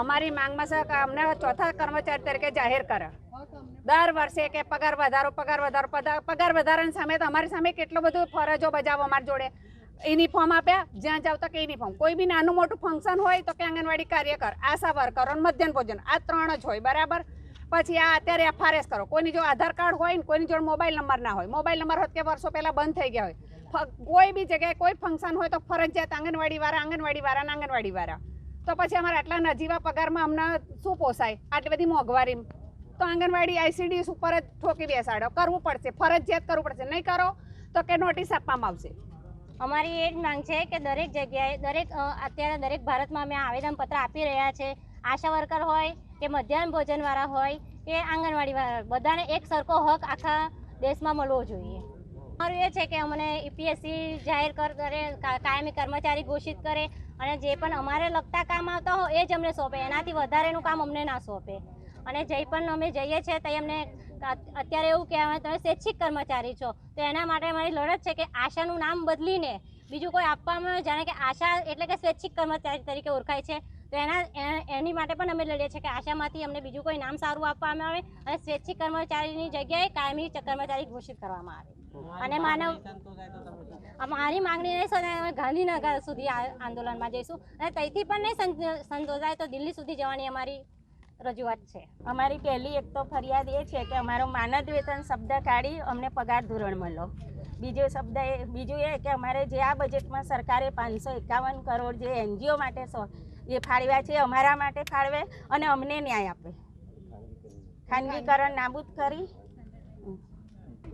અમારી માંગમાં છે કે અમને ચોથા કર્મચારી તરીકે જાહેર કરે. દર વર્ષે કે પગાર વધારો પગાર વધારો પગાર વધારાની સામે તો અમારી સામે કેટલું બધું ફરજો બજાવો અમારી જોડે. યુનિફોર્મ આપ્યા, જ્યાં જાવ તો કે યુનિફોર્મ. કોઈ બી નાનું મોટું ફંક્શન હોય તો કે આંગણવાડી કાર્યકર આશા વર્કર મધ્યાહન ભોજન, આ ત્રણ જ હોય, બરાબર? પછી આ અત્યારે એફઆરએસ કરો. કોઈની જો આધાર કાર્ડ હોય ને કોઈની જોડે મોબાઈલ નંબર ના હોય. મોબાઈલ નંબર હોત કે વર્ષો પહેલા બંધ થઈ ગયા હોય. કોઈ બી જગ્યાએ કોઈ ફંક્શન હોય તો ફરજિયાત આંગણવાડી વાળા આંગણવાડી વાળા આંગણવાડી વાળા તો પછી અમારે આટલા નજીવા પગારમાં અમને શું પોસાય? આટલી બધી મોંઘવારી તો આંગણવાડી આઈસીડીએસ ઉપર જ ઠોકી બેસાડો. કરવું પડશે. ફરજિયાત કરવું પડશે. નહીં કરો તો કે નોટિસ આપવામાં આવશે. અમારી એ જ માંગ છે કે દરેક જગ્યાએ, દરેક અત્યારે દરેક ભારતમાં અમે આવેદનપત્ર આપી રહ્યા છે. આશા વર્કર હોય કે મધ્યાહન ભોજનવાળા હોય કે આંગણવાડીવાળા બધાને એક સરખો હક આખા દેશમાં મળવો જોઈએ. અમારું એ છે કે અમને ઈપીએસસી જાહેર કર કાયમી કર્મચારી ઘોષિત કરે અને જે પણ અમારે લગતા કામ આવતા હોય એ જ અમને સોંપે. એનાથી વધારેનું કામ અમને ના સોંપે. અને જે પણ અમે જઈએ છીએ તે અમને અત્યારે એવું કહેવાય તમે સ્વૈચ્છિક કર્મચારી છો. તો એના માટે અમારી લડત છે કે આશાનું નામ બદલીને બીજું કોઈ આપવામાં જાણે કે આશા એટલે કે સ્વૈચ્છિક કર્મચારી તરીકે ઓળખાય છે. તો એના એની માટે પણ અમે લડીએ છીએ કે આશામાંથી અમને બીજું કોઈ નામ સારું આપવામાં આવે અને સ્વૈચ્છિક કર્મચારીની જગ્યાએ કાયમી કર્મચારી ઘોષિત કરવામાં આવે. અને માનવ અમારી માંગણી નહીં સંતોષાય અમે ગાંધીનગર સુધી આંદોલનમાં જઈશું. અને ત્યાંથી પણ નહીં સંત- સંતોષાય તો દિલ્હી સુધી જવાની અમારી રજૂઆત છે. અમારી પહેલી એક તો ફરિયાદ એ છે કે અમારો માનદ વેતન શબ્દ કાઢી અમને પગાર ધોરણ મળો બીજો શબ્દ એ બીજું એ કે અમારે જે આ બજેટમાં સરકારે પાંચસો એકાવન કરોડ જે એનજીઓ માટે એ ફાળવ્યા છે અમારા માટે ફાળવે અને અમને ન્યાય આપે. ખાનગીકરણ નાબૂદ કરી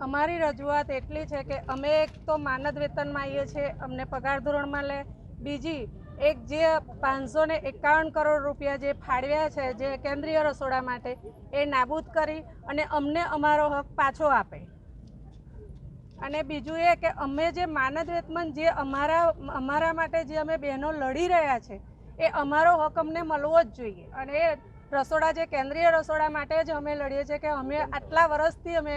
અમારી રજૂઆત એટલી છે કે અમે એક તો માનદ વેતનમાં આવીએ છીએ, અમને પગાર ધોરણમાં લે. બીજી, એક જે પાંચસો ને એકાવન કરોડ રૂપિયા જે ફાળવ્યા છે, જે કેન્દ્રીય રસોડા માટે, એ નાબૂદ કરી અને અમને અમારો હક પાછો આપે. અને બીજું એ કે અમે જે માનદ વેતન જે અમારા અમારા માટે જે અમે બહેનો લડી રહ્યા છે, એ અમારો હક અમને મળવો જ જોઈએ. અને એ રસોડા જે કેન્દ્રીય રસોડા માટે જ અમે લડીએ છીએ કે અમે આટલા વર્ષથી અમે